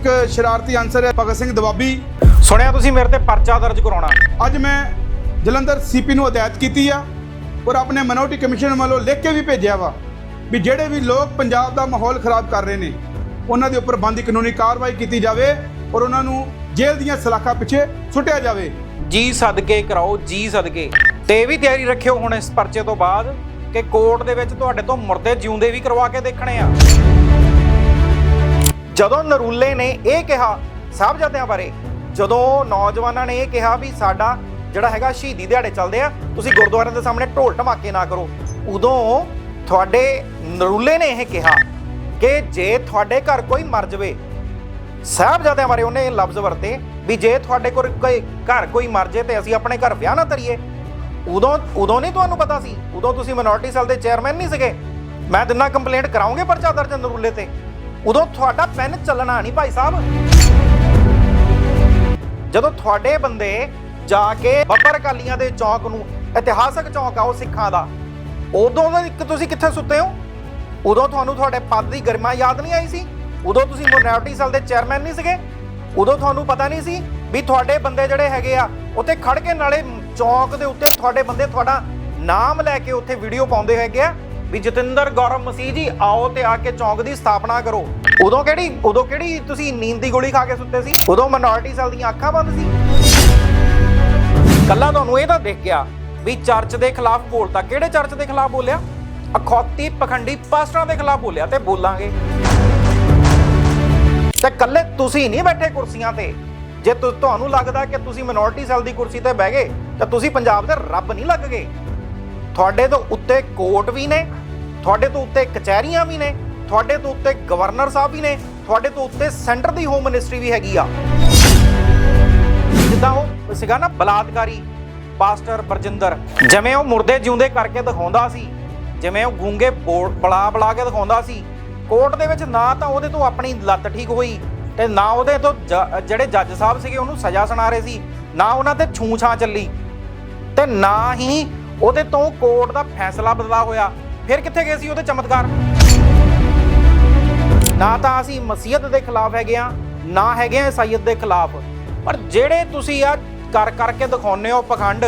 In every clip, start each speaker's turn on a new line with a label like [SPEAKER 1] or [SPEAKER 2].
[SPEAKER 1] ਇੱਕ ਸ਼ਰਾਰਤੀ ਅਨਸਰ ਹੈ ਭਗਤ ਸਿੰਘ ਦਵਾਬੀ।
[SPEAKER 2] ਸੁਣਿਆ ਤੁਸੀਂ ਮੇਰੇ ਤੇ ਪਰਚਾ ਦਰਜ ਕਰਾਉਣਾ।
[SPEAKER 1] ਅੱਜ ਮੈਂ ਜਲੰਧਰ ਸੀਪੀ ਨੂੰ ਹਦਾਇਤ ਕੀਤੀ ਆ ਔਰ ਆਪਣੇ ਮਿਨੋਰਟੀ ਕਮਿਸ਼ਨ ਵੱਲੋਂ ਲਿਖ ਕੇ ਵੀ ਭੇਜਿਆ ਵਾ ਵੀ ਜਿਹੜੇ ਵੀ ਲੋਕ ਪੰਜਾਬ ਦਾ ਮਾਹੌਲ ਖਰਾਬ ਕਰ ਰਹੇ ਨੇ ਉਹਨਾਂ ਦੇ ਉੱਪਰ ਬੰਦੀ ਕਾਨੂੰਨੀ ਕਾਰਵਾਈ ਕੀਤੀ ਜਾਵੇ ਔਰ ਉਹਨਾਂ ਨੂੰ ਜੇਲ੍ਹ ਦੀਆਂ ਸਲਾਖਾਂ ਪਿੱਛੇ ਸੁੱਟਿਆ ਜਾਵੇ।
[SPEAKER 2] ਜੀ ਸਦਕੇ ਕਰਾਓ ਜੀ ਸਦਕੇ। ਤੇ ਵੀ ਤਿਆਰੀ ਰੱਖਿਓ ਹੁਣ ਇਸ ਪਰਚੇ ਤੋਂ ਬਾਅਦ ਕਿ ਕੋਰਟ ਦੇ ਵਿੱਚ ਤੁਹਾਡੇ ਤੋਂ ਮੁਰਦੇ ਜਿਉਂਦੇ ਵੀ ਕਰਵਾ ਕੇ ਦੇਖਣੇ ਆ। ਜਦੋਂ ਨਰੂਲੇ ਨੇ ਇਹ ਕਿਹਾ ਸਾਹਿਬਜ਼ਾਦਿਆਂ ਬਾਰੇ, ਜਦੋਂ ਨੌਜਵਾਨਾਂ ਨੇ ਇਹ ਕਿਹਾ ਵੀ ਸਾਡਾ ਜਿਹੜਾ ਹੈਗਾ ਸ਼ਹੀਦੀ ਦਿਹਾੜੇ ਚੱਲਦੇ ਆ, ਤੁਸੀਂ ਗੁਰਦੁਆਰਿਆਂ ਦੇ ਸਾਹਮਣੇ ਢੋਲ ਢਮਾਕੇ ਨਾ ਕਰੋ, ਉਦੋਂ ਤੁਹਾਡੇ ਨਰੂਲੇ ਨੇ ਇਹ ਕਿਹਾ ਕਿ ਜੇ ਤੁਹਾਡੇ ਘਰ ਕੋਈ ਮਰ ਜਵੇ, ਸਾਹਿਬਜ਼ਾਦਿਆਂ ਬਾਰੇ ਉਹਨੇ ਇਹ ਲਫ਼ਜ਼ ਵਰਤੇ ਵੀ ਜੇ ਤੁਹਾਡੇ ਕੋਲ ਕੋਈ ਘਰ ਕੋਈ ਮਰ ਜੇ ਤੇ ਅਸੀਂ ਆਪਣੇ ਘਰ ਵਿਆਹ ਨਾ ਤਰੀਏ ਉਦੋਂ ਉਦੋਂ ਨਹੀਂ ਤੁਹਾਨੂੰ ਪਤਾ ਸੀ? ਉਦੋਂ ਤੁਸੀਂ ਮਿਨੋਰਟੀ ਸੈੱਲ ਦੇ ਚੇਅਰਮੈਨ ਨਹੀਂ ਸੀਗੇ? ਮੈਂ ਦਿਨਾ ਕੰਪਲੇਂਟ ਕਰਾਉਂਗੇ ਪਰਚਾ ਦਰਜ ਨਰੂਲੇ ਤੇ। ਉਦੋਂ ਤੁਹਾਡਾ ਪੈਨ ਚੱਲਣਾ ਨਹੀਂ ਭਾਈ ਸਾਹਿਬ। ਜਦੋਂ ਤੁਹਾਡੇ ਬੰਦੇ ਜਾ ਕੇ ਬੱਬਰ ਕਾਲੀਆਂ ਦੇ ਚੌਕ ਨੂੰ ਇਤਿਹਾਸਕ ਚੌਕ ਆ ਉਹ ਸਿੱਖਾਂ ਦਾ, ਉਦੋਂ ਦਾ ਇੱਕ ਤੁਸੀਂ ਕਿੱਥੇ ਸੁੱਤੇ ਹੋ? ਉਦੋਂ ਤੁਹਾਨੂੰ ਤੁਹਾਡੇ ਪਦ ਦੀ ਗਰਿਮਾ ਯਾਦ ਨਹੀਂ ਆਈ ਸੀ? ਉਦੋਂ ਤੁਸੀਂ ਮੋਨੈਰਟੀ ਸੈੱਲ ਦੇ ਚੇਅਰਮੈਨ ਨਹੀਂ ਸੀਗੇ? ਉਦੋਂ ਤੁਹਾਨੂੰ ਪਤਾ ਨਹੀਂ ਸੀ ਵੀ ਤੁਹਾਡੇ ਬੰਦੇ ਜਿਹੜੇ ਹੈਗੇ ਆ, ਉੱਥੇ ਖੜ ਕੇ ਨਾਲੇ ਚੌਕ ਦੇ ਉੱਤੇ ਤੁਹਾਡੇ ਬੰਦੇ ਤੁਹਾਡਾ ਨਾਮ ਲੈ ਕੇ ਉੱਥੇ ਵੀਡੀਓ ਪਾਉਂਦੇ ਹੈਗੇ ਆ? ਵੀ ਜਤਿੰਦਰ ਗੌਰਵ ਮਸੀਹ ਜੀ, ਆਓ ਤੇ ਆ ਕੇ ਚੌਂਕ ਦੀ ਸਥਾਪਨਾ ਕਰੋ। ਉਦੋਂ ਕਿਹੜੀ ਉਦੋਂ ਕਿਹੜੀ ਤੁਸੀਂ ਨੀਂਦ ਦੀ ਗੋਲੀ ਖਾ ਕੇ ਸੁੱਤੇ ਸੀ? ਉਦੋਂ ਮਿਨੋਰਟੀ ਸੈੱਲ ਦੀਆਂ ਅੱਖਾਂ ਬੰਦ ਸੀ। ਕੱਲਾ ਤੁਹਾਨੂੰ ਇਹ ਤਾਂ ਦੇਖ ਗਿਆ ਵੀ ਚਰਚ ਦੇ ਖਿਲਾਫ ਬੋਲਤਾ ਕਿਹੜੇ ਚਰਚ ਦੇ ਖਿਲਾਫ ਬੋਲਿਆ? ਅਖੌਤੀ ਪਖੰਡੀ ਪਾਸਟਰਾਂ ਦੇ ਖਿਲਾਫ ਬੋਲਿਆ ਤੇ ਬੋਲਾਂਗੇ। ਤੇ ਕੱਲੇ ਤੁਸੀਂ ਨਹੀਂ ਬੈਠੇ ਕੁਰਸੀਆਂ ਤੇ। ਜੇ ਤੁਹਾਨੂੰ ਲੱਗਦਾ ਕਿ ਤੁਸੀਂ ਮਿਨੋਰਟੀ ਸੈੱਲ ਦੀ ਕੁਰਸੀ ਤੇ ਬਹਿ ਗਏ, ਤਾਂ ਤੁਸੀਂ ਪੰਜਾਬ ਦੇ ਰੱਬ ਨਹੀਂ ਲੱਗ ਗਏ ਤੁਹਾਡੇ ਤੋਂ ਉੱਤੇ ਕੋਰਟ ਵੀ ਨੇ, ਤੁਹਾਡੇ ਤੋਂ ਉੱਤੇ ਕਚਹਿਰੀਆਂ ਵੀ ਨੇ, ਤੁਹਾਡੇ ਤੋਂ ਉੱਤੇ ਗਵਰਨਰ ਸਾਹਿਬ ਵੀ ਨੇ, ਤੁਹਾਡੇ ਤੋਂ ਉੱਤੇ ਸੈਂਟਰ ਦੀ ਹੋਮ ਮਿਨਿਸਟਰੀ ਵੀ ਹੈਗੀ ਆ। ਜਿੱਦਾਂ ਉਹ ਸੀਗਾ ਨਾ ਬਲਾਤਕਾਰੀ ਪਾਸਟਰ ਬਰਜਿੰਦਰ, ਜਿਵੇਂ ਉਹ ਮੁਰਦੇ ਜਿਉਂਦੇ ਕਰਕੇ ਦਿਖਾਉਂਦਾ ਸੀ, ਜਿਵੇਂ ਉਹ ਗੂੰਗੇ ਬੋਲ- ਬਲਾ ਬਲਾ ਕੇ ਦਿਖਾਉਂਦਾ ਸੀ, ਕੋਰਟ ਦੇ ਵਿੱਚ ਨਾ ਤਾਂ ਉਹਦੇ ਤੋਂ ਆਪਣੀ ਲੱਤ ਠੀਕ ਹੋਈ ਤੇ ਨਾ ਉਹਦੇ ਤੋਂ ਜ- ਜਿਹੜੇ ਜੱਜ ਸਾਹਿਬ ਸੀਗੇ ਉਹਨੂੰ ਸਜ਼ਾ ਸੁਣਾ ਰਹੇ ਸੀ, ਨਾ ਉਹਨਾਂ ਤੇ ਛੂਛਾਂ ਚੱਲੀ ਤੇ ਨਾ ਹੀ ਉਹਦੇ ਤੋਂ ਕੋਰਟ ਦਾ ਫੈਸਲਾ ਬਦਲਾ ਹੋਇਆ। ਫਿਰ ਕਿੱਥੇ ਗਏ ਸੀ ਉਹਦੇ ਚਮਤਕਾਰ? ਨਾ ਤਾਂ ਅਸੀਂ ਮਸੀਹਤ ਦੇ ਖਿਲਾਫ ਹੈਗੇ ਆ ਨਾ ਹੈਗੇ ਆ ਈਸਾਈਅਤ ਦੇ ਖਿਲਾਫ। ਪਰ ਜਿਹੜੇ ਤੁਸੀਂ ਆ ਕਰ ਕਰਕੇ ਦਿਖਾਉਂਦੇ ਹੋ ਪਖੰਡ,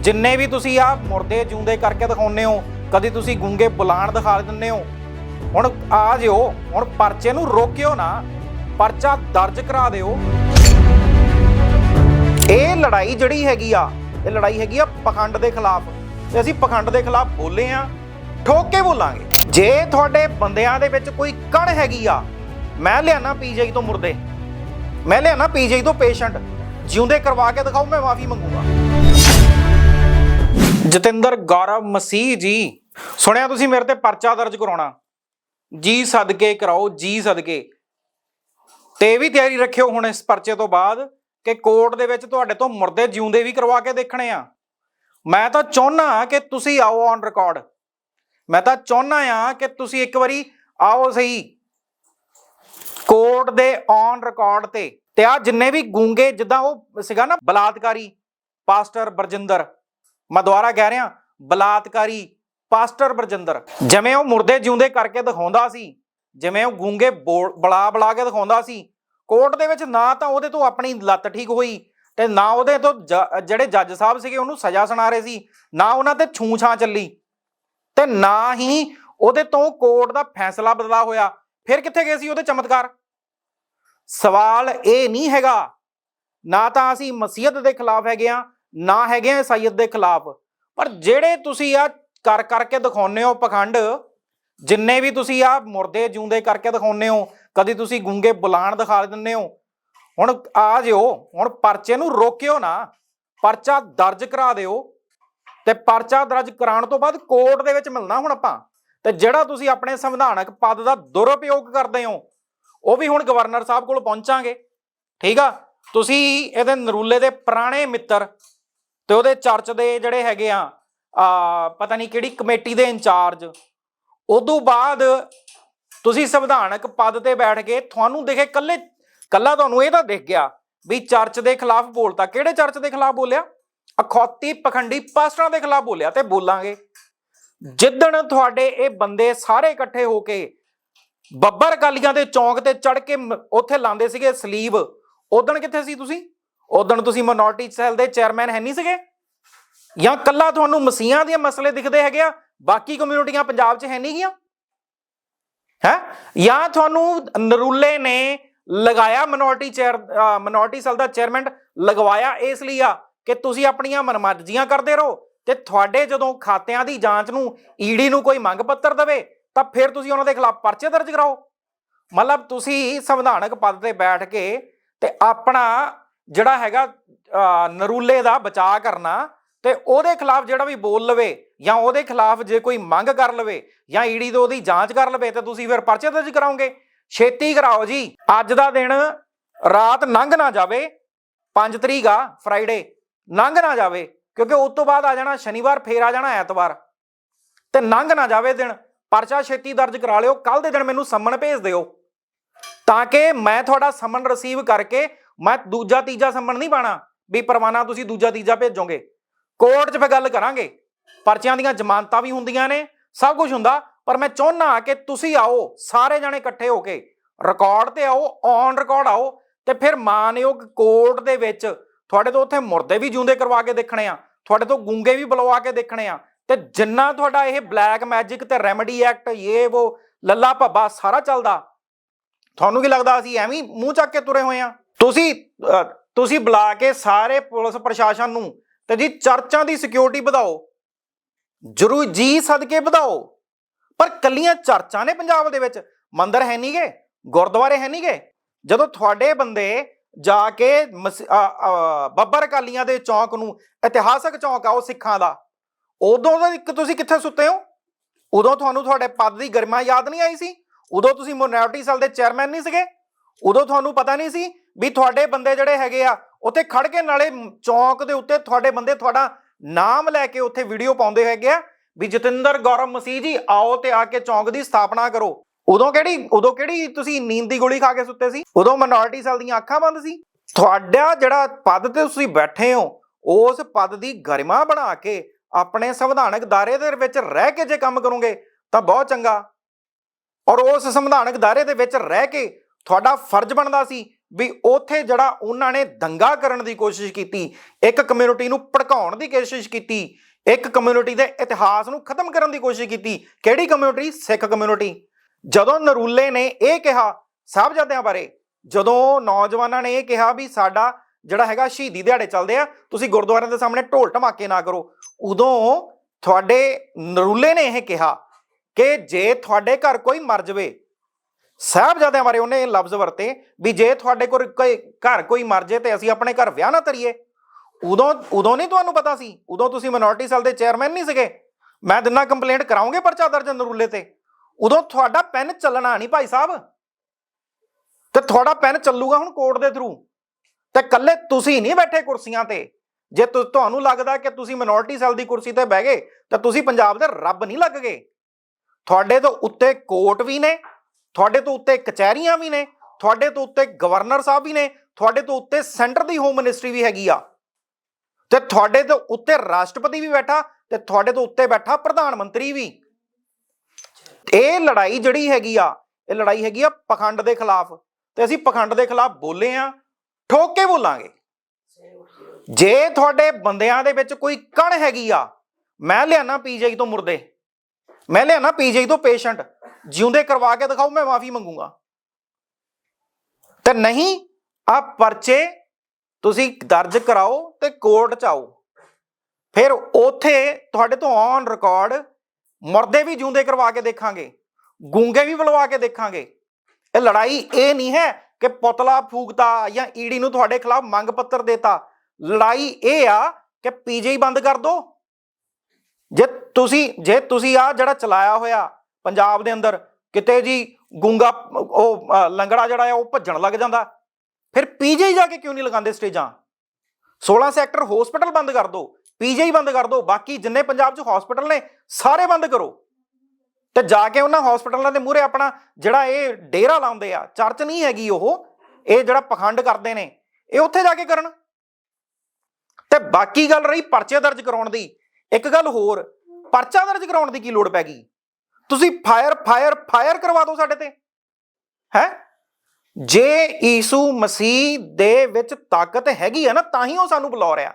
[SPEAKER 2] ਜਿੰਨੇ ਵੀ ਤੁਸੀਂ ਆ ਮੁਰਦੇ ਜਿਉਂਦੇ ਕਰਕੇ ਦਿਖਾਉਂਦੇ ਹੋ, ਕਦੀ ਤੁਸੀਂ ਗੁੰਗੇ ਬੁਲਾਣ ਦਿਖਾ ਦਿੰਦੇ ਹੋ। ਹੁਣ ਆ ਜਿਓ, ਹੁਣ ਪਰਚੇ ਨੂੰ ਰੋਕਿਓ ਨਾ, ਪਰਚਾ ਦਰਜ ਕਰਾ ਦਿਓ। ਇਹ ਲੜਾਈ ਜਿਹੜੀ ਹੈਗੀ ਆ ਇਹ ਲੜਾਈ ਹੈਗੀ ਆ ਪਖੰਡ ਦੇ ਖਿਲਾਫ। ਤੇ ਅਸੀਂ ਪਖੰਡ ਦੇ ਖਿਲਾਫ ਬੋਲੇ ਆ, ਠੋਕ ਕੇ ਬੋਲਾਂਗੇ। ਜੇ ਤੁਹਾਡੇ ਬੰਦਿਆਂ ਦੇ ਵਿੱਚ ਕੋਈ ਕਣ ਹੈਗੀ ਆ, ਮੈਂ ਲਿਆਣਾ ਪੀਜੀਆਈ ਤੋਂ ਮੁਰਦੇ। ਮੈਂ ਲਿਆਣਾ ਪੀਜੀਆਈ ਤੋਂ ਪੇਸ਼ੈਂਟ। ਜਿਉਂਦੇ ਕਰਵਾ ਕੇ ਦਿਖਾਓ, ਮੈਂ ਮਾਫੀ ਮੰਗੂਗਾ। ਜਤਿੰਦਰ ਗੌਰਵ ਮਸੀਹ ਜੀ, ਸੁਣਿਆ ਤੁਸੀਂ ਮੇਰੇ ਤੇ ਪਰਚਾ ਦਰਜ ਕਰਾਉਣਾ? ਜੀ ਸਦਕੇ ਕਰਾਓ, ਜੀ ਸਦਕੇ। ਤੇ ਵੀ ਤਿਆਰੀ ਰੱਖਿਓ ਹੁਣ ਇਸ ਪਰਚੇ ਤੋਂ ਬਾਅਦ। ਕਿ ਕੋਰਟ ਦੇ ਵਿੱਚ ਤੁਹਾਡੇ ਤੋਂ ਮੁਰਦੇ ਜਿਉਂਦੇ ਵੀ ਕਰਵਾ ਕੇ ਦੇਖਣੇ ਆ। ਮੈਂ ਤਾਂ ਚਾਹੁੰਨਾ ਕਿ ਤੁਸੀਂ ਆਓ ਔਨ ਰਿਕਾਰਡ ਮੈਂ ਤਾਂ ਚਾਹੁੰਨਾ ਆ ਕਿ ਤੁਸੀਂ ਇੱਕ ਵਾਰੀ ਆਓ ਸਹੀ। ਕੋਰਟ ਦੇ ਔਨ ਰਿਕਾਰਡ ਤੇ। ਤੇ ਆ ਜਿੰਨੇ ਵੀ ਗੂੰਗੇ, ਜਿੱਦਾਂ ਉਹ ਸੀਗਾ ਨਾ ਬਲਾਤਕਾਰੀ ਪਾਸਟਰ ਬਰਜਿੰਦਰ, ਮੈਂ ਦੁਬਾਰਾ ਕਹਿ ਰਿਹਾ, ਬਲਾਤਕਾਰੀ ਪਾਸਟਰ ਬਰਜਿੰਦਰ। ਜਿਵੇਂ ਉਹ ਮੁਰਦੇ ਜਿਉਂਦੇ ਕਰਕੇ ਦਿਖਾਉਂਦਾ ਸੀ, ਜਿਵੇਂ ਉਹ ਗੂੰਗੇ ਬੋਲ- ਬਲਾ ਬਲਾ ਕੇ ਦਿਖਾਉਂਦਾ ਸੀ ਕੋਰਟ ਦੇ ਵਿੱਚ ਨਾ ਤਾਂ ਉਹਦੇ ਤੋਂ ਆਪਣੀ ਲੱਤ ਠੀਕ ਹੋਈ ਤੇ ਨਾ ਉਹਦੇ ਤੋਂ ਜਿਹੜੇ ਜੱਜ ਸਾਹਿਬ ਸੀਗੇ ਉਹਨੂੰ ਸਜ਼ਾ ਸੁਣਾ ਰਹੇ ਸੀ, ਨਾ ਉਹਨਾਂ ਤੇ ਛੂਛਾਂ ਚੱਲੀ ਤੇ ਨਾ ਹੀ ਉਹਦੇ ਤੋਂ ਕੋਰਟ ਦਾ ਫੈਸਲਾ ਬਦਲਾ ਹੋਇਆ। ਫਿਰ ਕਿੱਥੇ ਗਏ ਸੀ ਉਹਦੇ ਚਮਤਕਾਰ? ਸਵਾਲ ਇਹ ਨਹੀਂ ਹੈਗਾ, ਨਾ ਤਾਂ ਅਸੀਂ ਮਸੀਹਤ ਦੇ ਖਿਲਾਫ ਹੈਗੇ ਆ ਨਾ ਹੈਗੇ ਆ ਇਸਾਈਅਤ ਦੇ ਖਿਲਾਫ। ਪਰ ਜਿਹੜੇ ਤੁਸੀਂ ਆ ਕਰ ਕਰਕੇ ਦਿਖਾਉਂਦੇ ਹੋ ਪਖੰਡ, ਜਿੰਨੇ ਵੀ ਤੁਸੀਂ ਆ ਮੁਰਦੇ ਜਿਉਂਦੇ ਕਰਕੇ ਦਿਖਾਉਂਦੇ ਹੋ ਕਦੀ ਤੁਸੀਂ ਗੁੰਗੇ ਬੁਲਾਣ ਦਿਖਾ ਦਿੰਦੇ ਹੋ? ਹੁਣ ਆ ਜਿਓ, ਹੁਣ ਪਰਚੇ ਨੂੰ ਰੋਕਿਓ ਨਾ। ਪਰਚਾ ਦਰਜ ਕਰਾ ਦਿਓ। ਤੇ ਪਰਚਾ ਦਰਜ ਕਰਾਉਣ ਤੋਂ ਬਾਅਦ ਕੋਰਟ ਦੇ ਵਿੱਚ ਮਿਲਣਾ ਹੁਣ ਆਪਾਂ। ਤੇ ਜਿਹੜਾ ਤੁਸੀਂ ਆਪਣੇ ਸੰਵਿਧਾਨਕ ਪਦ ਦਾ ਦੁਰਉਪਯੋਗ ਕਰਦੇ ਹੋ, ਉਹ ਵੀ ਹੁਣ ਗਵਰਨਰ ਸਾਹਿਬ ਕੋਲ ਪਹੁੰਚਾਂਗੇ। ਠੀਕ ਆ? ਤੁਸੀਂ ਇਹਦੇ ਨਰੂਲੇ ਦੇ ਪੁਰਾਣੇ ਮਿੱਤਰ ਤੇ ਉਹਦੇ ਚਰਚ ਦੇ ਜਿਹੜੇ ਹੈਗੇ ਆ ਪਤਾ ਨਹੀਂ ਕਿਹੜੀ ਕਮੇਟੀ ਦੇ ਇੰਚਾਰਜ, ਉਦੋਂ ਬਾਅਦ ਤੁਸੀਂ ਸੰਵਿਧਾਨਕ ਪਦ ਤੇ ਬੈਠ ਕੇ ਤੁਹਾਨੂੰ ਦਿਖੇ ਕੱਲੇ ਕੱਲਾ ਤੁਹਾਨੂੰ ਇਹ ਤਾਂ ਦਿਖ ਗਿਆ ਵੀ ਚਰਚ ਦੇ ਖਿਲਾਫ ਬੋਲਤਾ। ਕਿਹੜੇ ਚਰਚ ਦੇ ਖਿਲਾਫ ਬੋਲਿਆ? ਅਖੌਤੀ ਪਖੰਡੀ ਪਾਸਟਰਾਂ ਦੇ ਖਿਲਾਫ ਬੋਲਿਆ ਤੇ ਬੋਲਾਂਗੇ। ਜਿੱਦਣ ਤੁਹਾਡੇ ਇਹ ਬੰਦੇ ਸਾਰੇ ਇਕੱਠੇ ਹੋ ਕੇ ਬੱਬਰ ਅਕਾਲੀਆਂ ਦੇ ਚੌਂਕ ਤੇ ਚੜ ਕੇ ਉੱਥੇ ਲਾਉਂਦੇ ਸੀਗੇ ਸਲੀਬ ਉਦਣ ਕਿੱਥੇ ਸੀ ਤੁਸੀਂ? ਉਦਣ ਤੁਸੀਂ ਮਿਨੋਰਟੀ ਸੈੱਲ ਦੇ ਚੇਅਰਮੈਨ ਹੈ ਨਹੀਂ ਸੀਗੇ? ਜਾਂ ਕੱਲਾ ਤੁਹਾਨੂੰ ਮਸੀਹਾਂ ਦੇ ਮਸਲੇ ਦਿਖਦੇ ਹੈਗੇ ਆ? ਬਾਕੀ ਕਮਿਊਨਿਟੀਆਂ ਪੰਜਾਬ 'ਚ ਹੈ ਨਹੀਂ ਗੀਆਂ? ਹੈ? ਜਾਂ ਤੁਹਾਨੂੰ ਨਰੂਲੇ ਨੇ ਲਗਾਇਆ ਮਿਨੋਰਟੀ ਚੇਅਰ ਮਿਨੋਰਟੀ ਸੈੱਲ ਦਾ ਚੇਅਰਮੈਨ ਲਗਵਾਇਆ ਇਸ ਲਈ ਆ ਕਿ ਤੁਸੀਂ ਆਪਣੀਆਂ ਮਨਮਰਜ਼ੀਆਂ ਕਰਦੇ ਰਹੋ ਤੇ ਤੁਹਾਡੇ ਜਦੋਂ ਖਾਤਿਆਂ ਦੀ ਜਾਂਚ ਨੂੰ ਈਡੀ ਨੂੰ ਕੋਈ ਮੰਗ ਪੱਤਰ ਦੇਵੇ, ਤਾਂ ਫਿਰ ਤੁਸੀਂ ਉਹਨਾਂ ਦੇ ਖਿਲਾਫ ਪਰਚੇ ਦਰਜ ਕਰਾਓ। ਮਤਲਬ ਤੁਸੀਂ ਸੰਵਿਧਾਨਕ ਪਦ ਤੇ ਬੈਠ ਕੇ ਤੇ ਆਪਣਾ ਜਿਹੜਾ ਹੈਗਾ ਨਰੂਲੇ ਦਾ ਬਚਾਅ ਕਰਨਾ ਤੇ ਉਹਦੇ ਖਿਲਾਫ ਜਿਹੜਾ ਵੀ ਬੋਲ ਲਵੇ ਜਾਂ ਉਹਦੇ ਖਿਲਾਫ ਜੇ ਕੋਈ ਮੰਗ ਕਰ ਲਵੇ ਜਾਂ ਈਡੀ ਤੋਂ ਉਹਦੀ ਜਾਂਚ ਕਰ ਲਵੇ ਤੇ ਤੁਸੀਂ ਫਿਰ ਪਰਚੇ ਦਰਜ ਕਰਾਓਗੇ। ਛੇਤੀ ਕਰਾਓ ਜੀ। ਅੱਜ ਦਾ ਦਿਨ ਰਾਤ ਲੰਘ ਨਾ ਜਾਵੇ। 5 ਤਰੀਕ ਆ ਫਰਾਈਡੇ ਲੰਘ ਨਾ ਜਾਵੇ, ਕਿਉਂਕਿ ਉਸ ਤੋਂ ਬਾਅਦ ਆ ਜਾਣਾ ਸ਼ਨੀਵਾਰ, ਫੇਰ ਆ ਜਾਣਾ ਐਤਵਾਰ। ਤੇ ਲੰਘ ਨਾ ਜਾਵੇ ਦਿਨ, ਪਰਚਾ ਛੇਤੀ ਦਰਜ ਕਰਾ ਲਿਓ ਕੱਲ ਦੇ ਦਿਨ ਮੈਨੂੰ ਸੰਮਣ ਭੇਜ ਦਿਓ। ਤਾਂ ਕਿ ਮੈਂ ਤੁਹਾਡਾ ਸੰਮਣ ਰਿਸੀਵ ਕਰਕੇ ਮੈਂ ਦੂਜਾ ਤੀਜਾ ਸੰਮਣ ਨਹੀਂ ਪਾਣਾ, ਵੀ ਪਰਵਾਨਾ ਤੁਸੀਂ ਦੂਜਾ ਤੀਜਾ ਭੇਜੋਗੇ। ਕੋਰਟ 'ਚ ਫੇ ਗੱਲ ਕਰਾਂਗੇ। ਪਰਚਿਆਂ ਦੀਆਂ ਜ਼ਮਾਨਤਾਂ ਵੀ ਹੁੰਦੀਆਂ ਨੇ, ਸਭ ਕੁਝ ਹੁੰਦਾ, ਪਰ ਮੈਂ ਚਾਹੁੰਦਾ ਕਿ ਤੁਸੀਂ ਆਓ, ਸਾਰੇ ਜਾਣੇ ਇਕੱਠੇ ਹੋ ਕੇ ਰਿਕਾਰਡ ਤੇ ਆਓ ਔਨ ਰਿਕਾਰਡ ਆਓ, ਤੇ ਫਿਰ ਮਾਨਯੋਗ ਕੋਰਟ ਦੇ ਵਿੱਚ ਤੁਹਾਡੇ ਤੋਂ ਉੱਥੇ ਮੁਰਦੇ ਵੀ ਜਿਉਂਦੇ ਕਰਵਾ ਕੇ ਦੇਖਣੇ ਆ, ਤੁਹਾਡੇ ਤੋਂ ਗੂੰਗੇ ਵੀ ਬੁਲਵਾ ਕੇ ਦੇਖਣੇ ਆ, ਤੇ ਜਿੰਨਾ ਤੁਹਾਡਾ ਇਹ ਬਲੈਕ ਮੈਜਿਕ ਤੇ ਰੈਮਡੀ ਐਕਟ ਇਹ ਉਹ ਲੱਲਾ ਭੱਬਾ ਸਾਰਾ ਚੱਲਦਾ। ਤੁਹਾਨੂੰ ਕੀ ਲੱਗਦਾ ਅਸੀਂ ਐਵੇਂ ਮੂੰਹ ਚੱਕ ਕੇ ਤੁਰੇ ਹੋਏ ਆ? ਤੁਸੀਂ ਤੁਸੀਂ ਬੁਲਾ ਕੇ ਸਾਰੇ ਪੁਲਿਸ ਪ੍ਰਸ਼ਾਸਨ ਨੂੰ ਤੇ ਜੀ ਚਰਚਾਂ ਦੀ ਸਿਕਿਉਰਿਟੀ ਵਧਾਓ। ਜਰੂਰ ਜੀ ਸਦਕੇ ਵਧਾਓ। ਪਰ ਕੱਲੀਆਂ ਚਰਚਾਂ ਨੇ ਪੰਜਾਬ ਦੇ ਵਿੱਚ। ਮੰਦਰ ਹੈ ਨਹੀਂਗੇ ਗੁਰਦੁਆਰੇ ਹੈ ਨਹੀਂਗੇ ਜਦੋਂ ਤੁਹਾਡੇ ਬੰਦੇ ਜਾ ਕੇ ਮਸ- ਬੱਬਰ ਅਕਾਲੀਆਂ ਦੇ ਚੌਂਕ ਨੂੰ, ਇਤਿਹਾਸਕ ਚੌਂਕ ਆ ਉਹ ਸਿੱਖਾਂ ਦਾ, ਉਦੋਂ ਦਾ ਇੱਕ ਤੁਸੀਂ ਕਿੱਥੇ ਸੁੱਤੇ ਹੋ? ਉਦੋਂ ਤੁਹਾਨੂੰ ਤੁਹਾਡੇ ਪਦ ਦੀ ਗਰਮਾ ਯਾਦ ਨਹੀਂ ਆਈ ਸੀ? ਉਦੋਂ ਤੁਸੀਂ ਮਿਨੋਰਟੀ ਸੈੱਲ ਦੇ ਚੇਅਰਮੈਨ ਨਹੀਂ ਸੀਗੇ? ਉਦੋਂ ਤੁਹਾਨੂੰ ਪਤਾ ਨਹੀਂ ਸੀ ਵੀ ਤੁਹਾਡੇ ਬੰਦੇ ਜਿਹੜੇ ਹੈਗੇ ਆ ਉੱਥੇ ਖੜ ਕੇ ਨਾਲੇ ਚੌਂਕ ਦੇ ਉੱਤੇ ਤੁਹਾਡੇ ਬੰਦੇ ਤੁਹਾਡਾ ਨਾਮ ਲੈ ਕੇ ਉੱਥੇ ਵੀਡੀਓ ਪਾਉਂਦੇ ਹੈਗੇ ਆ ਵੀ ਜਤਿੰਦਰ ਗੌਰਵ ਮਸੀਹ ਜੀ, ਆਓ ਤੇ ਆ ਕੇ ਚੌਂਕ ਦੀ ਸਥਾਪਨਾ ਕਰੋ। ਉਦੋਂ ਕਿਹੜੀ ਉਦੋਂ ਕਿਹੜੀ ਤੁਸੀਂ ਨੀਂਦ ਦੀ ਗੋਲੀ ਖਾ ਕੇ ਸੁੱਤੇ ਸੀ? ਉਦੋਂ ਮਿਨੋਰਟੀ ਸੈੱਲ ਦੀਆਂ ਅੱਖਾਂ ਬੰਦ ਸੀ? ਤੁਹਾਡਾ ਜਿਹੜਾ ਪਦ ਤੇ ਤੁਸੀਂ ਬੈਠੇ ਹੋ, ਉਸ ਪਦ ਦੀ ਗਰਿਮਾ ਬਣਾ ਕੇ ਆਪਣੇ ਸੰਵਿਧਾਨਕ ਦਾਇਰੇ ਦੇ ਵਿੱਚ ਰਹਿ ਕੇ ਜੇ ਕੰਮ ਕਰੋਗੇ, ਤਾਂ ਬਹੁਤ ਚੰਗਾ। ਔਰ ਉਸ ਸੰਵਿਧਾਨਕ ਦਾਇਰੇ ਦੇ ਵਿੱਚ ਰਹਿ ਕੇ ਤੁਹਾਡਾ ਫਰਜ਼ ਬਣਦਾ ਸੀ ਵੀ ਉੱਥੇ ਜਿਹੜਾ ਉਹਨਾਂ ਨੇ ਦੰਗਾ ਕਰਨ ਦੀ ਕੋਸ਼ਿਸ਼ ਕੀਤੀ, ਇੱਕ ਕਮਿਊਨਿਟੀ ਨੂੰ ਭੜਕਾਉਣ ਦੀ ਕੋਸ਼ਿਸ਼ ਕੀਤੀ, ਇੱਕ ਕਮਿਊਨਿਟੀ ਦੇ ਇਤਿਹਾਸ ਨੂੰ ਖਤਮ ਕਰਨ ਦੀ ਕੋਸ਼ਿਸ਼ ਕੀਤੀ। ਕਿਹੜੀ ਕਮਿਊਨਿਟੀ ਸਿੱਖ ਕਮਿਊਨਿਟੀ ਜਦੋਂ ਨਰੂਲੇ ਨੇ ਇਹ ਕਿਹਾ ਸਾਹਿਬਜ਼ਾਦਿਆਂ ਬਾਰੇ, ਜਦੋਂ ਨੌਜਵਾਨਾਂ ਨੇ ਇਹ ਕਿਹਾ ਵੀ ਸਾਡਾ ਜਿਹੜਾ ਹੈਗਾ ਸ਼ਹੀਦੀ ਦਿਹਾੜੇ ਚੱਲਦੇ ਆ, ਤੁਸੀਂ ਗੁਰਦੁਆਰਿਆਂ ਦੇ ਸਾਹਮਣੇ ਢੋਲ ਢਮਾਕੇ ਨਾ ਕਰੋ। ਉਦੋਂ ਤੁਹਾਡੇ ਨਰੂਲੇ ਨੇ ਇਹ ਕਿਹਾ ਕਿ ਜੇ ਤੁਹਾਡੇ ਘਰ ਕੋਈ ਮਰ ਜਵੇ ਸਾਹਿਬਜ਼ਾਦਿਆਂ ਬਾਰੇ ਉਹਨੇ ਇਹ ਲਫ਼ਜ਼ ਵਰਤੇ ਵੀ ਜੇ ਤੁਹਾਡੇ ਕੋਲ ਕੋਈ ਘਰ ਕੋਈ ਮਰ ਜੇ ਤੇ ਅਸੀਂ ਆਪਣੇ ਘਰ ਵਿਆਹ ਨਾ ਤਰੀਏ ਉਦੋਂ ਉਦੋਂ ਨਹੀਂ ਤੁਹਾਨੂੰ ਪਤਾ ਸੀ? ਉਦੋਂ ਤੁਸੀਂ ਮਿਨੋਰਟੀ ਸੈੱਲ ਦੇ ਚੇਅਰਮੈਨ ਨਹੀਂ ਸੀਗੇ? ਮੈਂ ਦਿਨਾਂ ਕੰਪਲੇਂਟ ਕਰਾਉਂਗੇ ਪਰਚਾ ਦਰਜ ਨਰੂਲੇ ਤੇ। ਉਦੋਂ ਤੁਹਾਡਾ ਪੈਨ ਚੱਲਣਾ ਨਹੀਂ ਭਾਈ ਸਾਹਿਬ। ਤੇ ਤੁਹਾਡਾ ਪੈਨ ਚੱਲੂਗਾ ਹੁਣ ਕੋਰਟ ਦੇ ਥਰੂ ਤੇ ਕੱਲੇ ਤੁਸੀਂ ਨਹੀਂ ਬੈਠੇ ਕੁਰਸੀਆਂ ਤੇ। ਜੇ ਤੁਹਾਨੂੰ ਲੱਗਦਾ ਕਿ ਤੁਸੀਂ ਮਿਨੋਰਟੀ ਸੈੱਲ ਦੀ ਕੁਰਸੀ ਤੇ ਬਹਿ ਗਏ, ਤਾਂ ਤੁਸੀਂ ਪੰਜਾਬ ਦੇ ਰੱਬ ਨਹੀਂ ਲੱਗ ਗਏ। ਤੁਹਾਡੇ ਤੋਂ ਉੱਤੇ ਕੋਰਟ ਵੀ ਨੇ ਤੁਹਾਡੇ ਤੋਂ ਉੱਤੇ ਕਚਹਿਰੀਆਂ ਵੀ ਨੇ, ਤੁਹਾਡੇ ਤੋਂ ਉੱਤੇ ਗਵਰਨਰ ਸਾਹਿਬ ਵੀ ਨੇ, ਤੁਹਾਡੇ ਤੋਂ ਉੱਤੇ ਸੈਂਟਰ ਦੀ ਹੋਮ ਮਿਨਿਸਟਰੀ ਵੀ ਹੈਗੀ ਆ। ਤੇ ਤੁਹਾਡੇ ਤੋਂ ਉੱਤੇ ਰਾਸ਼ਟਰਪਤੀ ਵੀ ਬੈਠਾ ਤੇ ਤੁਹਾਡੇ ਤੋਂ ਉੱਤੇ ਬੈਠਾ ਪ੍ਰਧਾਨ ਮੰਤਰੀ ਵੀ। ਇਹ ਲੜਾਈ ਜਿਹੜੀ ਹੈਗੀ ਆ, ਇਹ ਲੜਾਈ ਹੈਗੀ ਆ ਪਖੰਡ ਦੇ ਖਿਲਾਫ। ਤੇ ਅਸੀਂ ਪਖੰਡ ਦੇ ਖਿਲਾਫ ਬੋਲੇ ਆ, ਠੋਕ ਕੇ ਬੋਲਾਂਗੇ। ਜੇ ਤੁਹਾਡੇ ਬੰਦਿਆਂ ਦੇ ਵਿੱਚ ਕੋਈ ਕਣ ਹੈਗੀ ਆ, ਮੈਂ ਲਿਆਣਾ ਪੀਜੀਆਈ ਤੋਂ ਮੁਰਦੇ। ਮੈਂ ਲਿਆਣਾ ਪੀਜੀਆਈ ਤੋਂ ਪੇਸ਼ੈਂਟ ਜਿਉਂਦੇ ਕਰਵਾ ਕੇ ਦਿਖਾਓ, ਮੈਂ ਮਾਫੀ ਮੰਗੂਗਾ। ਤੇ ਨਹੀਂ ਆ ਪਰਚੇ ਤੁਸੀਂ ਦਰਜ ਕਰਾਓ ਤੇ ਕੋਰਟ ਚ ਆਓ। ਫਿਰ ਉਥੇ ਤੁਹਾਡੇ ਤੋਂ ਔਨ ਰਿਕਾਰਡ ਮਰਦੇ ਵੀ ਜਿਉਂਦੇ ਕਰਵਾ ਕੇ ਦੇਖਾਂਗੇ, ਗੂੰਗੇ ਵੀ ਬੁਲਵਾ ਕੇ ਦੇਖਾਂਗੇ। ਇਹ ਲੜਾਈ ਇਹ ਨਹੀਂ ਹੈ ਕਿ ਪੁਤਲਾ ਫੂਕਤਾ ਜਾਂ ਈਡੀ ਨੂੰ ਤੁਹਾਡੇ ਖਿਲਾਫ ਮੰਗ ਪੱਤਰ ਦੇਤਾ। ਲੜਾਈ ਇਹ ਆ ਕਿ ਪੀਜੀਆਈ ਬੰਦ ਕਰ ਦੋ। ਜੇ ਤੁਸੀਂ ਜੇ ਤੁਸੀਂ ਆ ਜਿਹੜਾ ਚਲਾਇਆ ਹੋਇਆ ਪੰਜਾਬ ਦੇ ਅੰਦਰ ਕਿਤੇ ਜੀ ਗੁੰਗਾ, ਉਹ ਲੰਗੜਾ ਜਿਹੜਾ ਆ, ਉਹ ਭੱਜਣ ਲੱਗ ਜਾਂਦਾ। ਫਿਰ ਪੀਜੀਆਈ ਜਾ ਕੇ ਕਿਉਂ ਨਹੀਂ ਲਗਾਉਂਦੇ ਸਟੇਜਾਂ? 16 ਸੈਕਟਰ ਹਸਪੀਟਲ ਬੰਦ ਕਰ ਦਿਓ ਪੀਜੀਆਈ ਬੰਦ ਕਰ ਦਿਓ ਬਾਕੀ ਜਿੰਨੇ ਪੰਜਾਬ 'ਚ ਹਸਪੀਟਲ ਨੇ, ਸਾਰੇ ਬੰਦ ਕਰੋ। ਤੇ ਜਾ ਕੇ ਉਹਨਾਂ ਹਸਪੀਟਲਾਂ ਦੇ ਮੂਹਰੇ ਆਪਣਾ ਜਿਹੜਾ ਇਹ ਡੇਰਾ ਲਾਉਂਦੇ ਆ, ਚਰਚ ਨਹੀਂ ਹੈਗੀ ਉਹ, ਇਹ ਜਿਹੜਾ ਪਖੰਡ ਕਰਦੇ ਨੇ, ਇਹ ਉੱਥੇ ਜਾ ਕੇ ਕਰਨ। ਤੇ ਬਾਕੀ ਗੱਲ ਰਹੀ ਪਰਚੇ ਦਰਜ ਕਰਾਉਣ ਦੀ। ਇੱਕ ਗੱਲ ਹੋਰ, ਪਰਚਾ ਦਰਜ ਕਰਾਉਣ ਦੀ ਕੀ ਲੋੜ ਪੈ ਗਈ? ਤੁਸੀਂ ਫਾਇਰ ਫਾਇਰ ਫਾਇਰ ਕਰਵਾ ਦਿਓ ਸਾਡੇ ਤੇ। ਹੈ? ਜੇ ਈਸੂ ਮਸੀਹ ਦੇ ਵਿੱਚ ਤਾਕਤ ਹੈਗੀ ਆ ਨਾ, ਤਾਂ ਹੀ ਉਹ ਸਾਨੂੰ ਬੁਲਾ ਰਿਹਾ।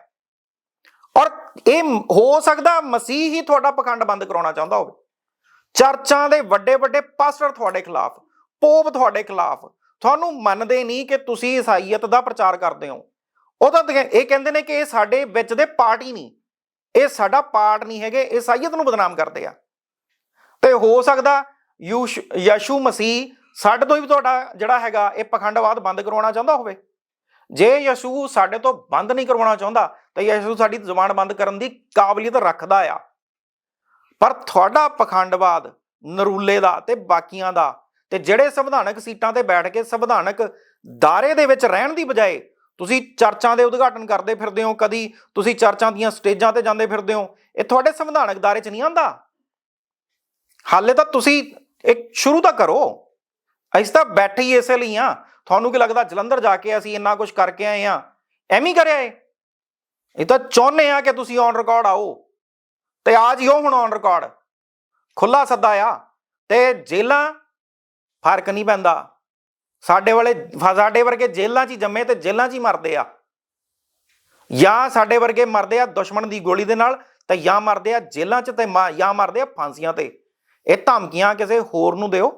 [SPEAKER 2] ਔਰ ਇਹ ਹੋ ਸਕਦਾ ਮਸੀਹ ਹੀ ਤੁਹਾਡਾ ਪਖੰਡ ਬੰਦ ਕਰਾਉਣਾ ਚਾਹੁੰਦਾ ਹੋਵੇ। ਚਰਚਾਂ ਦੇ ਵੱਡੇ ਵੱਡੇ ਪਾਸਟਰ ਤੁਹਾਡੇ ਖਿਲਾਫ, ਪੋਪ ਤੁਹਾਡੇ ਖਿਲਾਫ, ਤੁਹਾਨੂੰ ਮੰਨਦੇ ਨਹੀਂ ਕਿ ਤੁਸੀਂ ਈਸਾਈਅਤ ਦਾ ਪ੍ਰਚਾਰ ਕਰਦੇ ਹੋ। ਉਹ ਤਾਂ ਇਹ ਕਹਿੰਦੇ ਨੇ ਕਿ ਇਹ ਸਾਡੇ ਵਿੱਚ ਦੇ ਪਾਰਟ ਹੀ ਨਹੀਂ। ਇਹ ਸਾਡਾ ਪਾਰਟ ਨਹੀਂ ਹੈਗੇ ਈਸਾਈਅਤ ਨੂੰ ਬਦਨਾਮ ਕਰਦੇ ਆ। ਤੇ ਹੋ ਸਕਦਾ ਯੂਸ਼ ਯਸ਼ੂ ਮਸੀਹ ਸਾਡੇ ਤੋਂ ਹੀ ਤੁਹਾਡਾ ਜਿਹੜਾ ਹੈਗਾ ਇਹ ਪਖੰਡਵਾਦ ਬੰਦ ਕਰਵਾਉਣਾ ਚਾਹੁੰਦਾ ਹੋਵੇ। ਜੇ ਯਸ਼ੂ ਸਾਡੇ ਤੋਂ ਬੰਦ ਨਹੀਂ ਕਰਵਾਉਣਾ ਚਾਹੁੰਦਾ, ਤਾਂ ਯਸ਼ੂ ਸਾਡੀ ਜ਼ੁਬਾਨ ਬੰਦ ਕਰਨ ਦੀ ਕਾਬਲੀਅਤ ਰੱਖਦਾ ਆ। ਪਰ ਤੁਹਾਡਾ ਪਖੰਡਵਾਦ ਨਰੂਲੇ ਦਾ ਤੇ ਬਾਕੀਆਂ ਦਾ ਤੇ ਜਿਹੜੇ ਸੰਵਿਧਾਨਕ ਸੀਟਾਂ ਤੇ ਬੈਠ ਕੇ ਸੰਵਿਧਾਨਕ ਦਾਇਰੇ ਦੇ ਵਿੱਚ ਰਹਿਣ ਦੀ ਬਜਾਏ ਤੁਸੀਂ ਚਰਚਾਂ ਦੇ ਉਦਘਾਟਨ ਕਰਦੇ ਫਿਰਦੇ ਹੋ, ਕਦੀ ਤੁਸੀਂ ਚਰਚਾਂ ਦੀਆਂ ਸਟੇਜਾਂ ਤੇ ਜਾਂਦੇ ਫਿਰਦੇ ਹੋ, ਇਹ ਤੁਹਾਡੇ ਸੰਵਿਧਾਨਕ ਦਾਇਰੇ 'ਚ ਨਹੀਂ ਆਂਦਾ ਹਾਲੇ ਤਾਂ ਤੁਸੀਂ ਇੱਕ ਸ਼ੁਰੂ ਤਾਂ ਕਰੋ। ਅਸੀਂ ਤਾਂ ਬੈਠੇ ਹੀ ਇਸੇ ਲਈ ਆ। ਤੁਹਾਨੂੰ ਕੀ ਲੱਗਦਾ ਜਲੰਧਰ ਜਾ ਕੇ ਅਸੀਂ ਇੰਨਾ ਕੁਝ ਕਰਕੇ ਆਏ ਆ? ਐਵੇਂ ਕਰਿਆ ਏ ਇਹ ਤਾਂ ਚਾਹੁੰਦੇ ਆ ਕਿ ਤੁਸੀਂ ਔਨ ਰਿਕਾਰਡ ਆਓ। ਤੇ ਆ ਜਿਓ ਹੁਣ ਔਨ ਰਿਕਾਰਡ ਖੁੱਲਾ ਸੱਦਾ ਆ। ਤੇ ਜੇਲਾਂ ਫ਼ਰਕ ਨਹੀਂ ਪੈਂਦਾ। ਸਾਡੇ ਵਾਲੇ ਸਾਡੇ ਵਰਗੇ ਜੇਲਾਂ 'ਚ ਹੀ ਜੰਮੇ ਤੇ ਜੇਲਾਂ 'ਚ ਹੀ ਮਰਦੇ ਆ। ਜਾਂ ਸਾਡੇ ਵਰਗੇ ਮਰਦੇ ਆ ਦੁਸ਼ਮਣ ਦੀ ਗੋਲੀ ਦੇ ਨਾਲ ਤੇ ਜਾਂ ਮਰਦੇ ਆ ਜੇਲਾਂ 'ਚ ਤੇ ਮਾ- ਜਾਂ ਮਰਦੇ ਆ ਫਾਂਸੀਆਂ ਤੇ। ਇਹ ਧਮਕੀਆਂ ਕਿਸੇ ਹੋਰ ਨੂੰ ਦਿਓ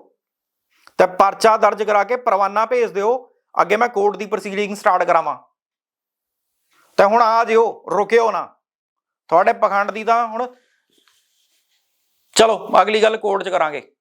[SPEAKER 2] ਤੇ ਪਰਚਾ ਦਰਜ ਕਰਾ ਕੇ ਪਰਵਾਨਾ ਭੇਜ ਦਿਓ। ਅੱਗੇ ਮੈਂ ਕੋਰਟ ਦੀ ਪ੍ਰੋਸੀਡਿੰਗ ਸਟਾਰਟ ਕਰਾਵਾਂ। ਤੇ ਹੁਣ ਆ ਜਿਓ, ਰੁਕਿਓ ਨਾ। ਤੁਹਾਡੇ ਪਖੰਡ ਦੀ ਤਾਂ ਹੁਣ ਚਲੋ, ਅਗਲੀ ਗੱਲ ਕੋਰਟ 'ਚ ਕਰਾਂਗੇ।